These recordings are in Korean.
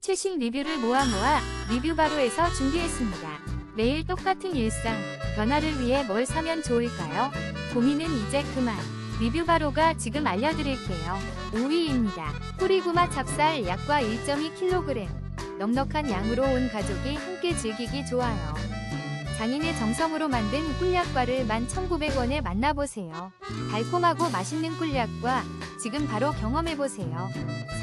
최신 리뷰를 모아 모아 리뷰 바로에서 준비했습니다. 매일 똑같은 일상, 변화를 위해 뭘 사면 좋을까요? 고민은 이제 그만. 리뷰 바로가 지금 알려드릴게요. 5위입니다. 뿌리구마 찹쌀 약과 1.2kg. 넉넉한 양으로 온 가족이 함께 즐기기 좋아요. 장인의 정성으로 만든 꿀약과를 11,900원에 만나보세요. 달콤하고 맛있는 꿀약과 지금 바로 경험해보세요.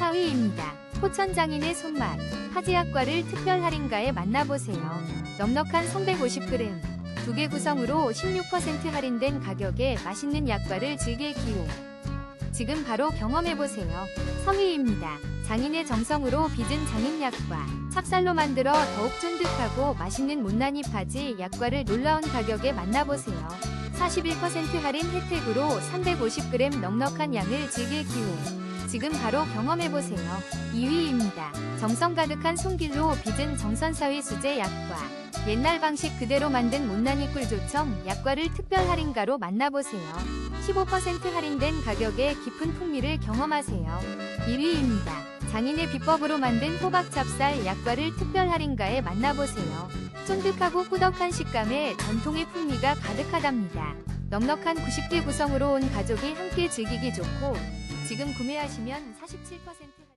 4위입니다. 포천장인의 손맛, 파지약과를 특별 할인가에 만나보세요. 넉넉한 350g, 두 개 구성으로 16% 할인된 가격에 맛있는 약과를 즐길 기회. 지금 바로 경험해보세요. 3위입니다. 장인의 정성으로 빚은 장인약과, 찹쌀로 만들어 더욱 쫀득하고 맛있는 못난이 파지 약과를 놀라운 가격에 만나보세요. 41% 할인 혜택으로 350g 넉넉한 양을 즐길 기회. 지금 바로 경험해보세요. 2위입니다. 정성 가득한 손길로 빚은 정선사위 수제 약과. 옛날 방식 그대로 만든 못난이 꿀조청 약과를 특별 할인가로 만나보세요. 15% 할인된 가격에 깊은 풍미를 경험하세요. 1위입니다. 장인의 비법으로 만든 호박 찹쌀 약과를 특별 할인가에 만나보세요. 쫀득하고 꾸덕한 식감에 전통의 풍미가 가득하답니다. 넉넉한 90개 구성으로 온 가족이 함께 즐기기 좋고 지금 구매하시면 47%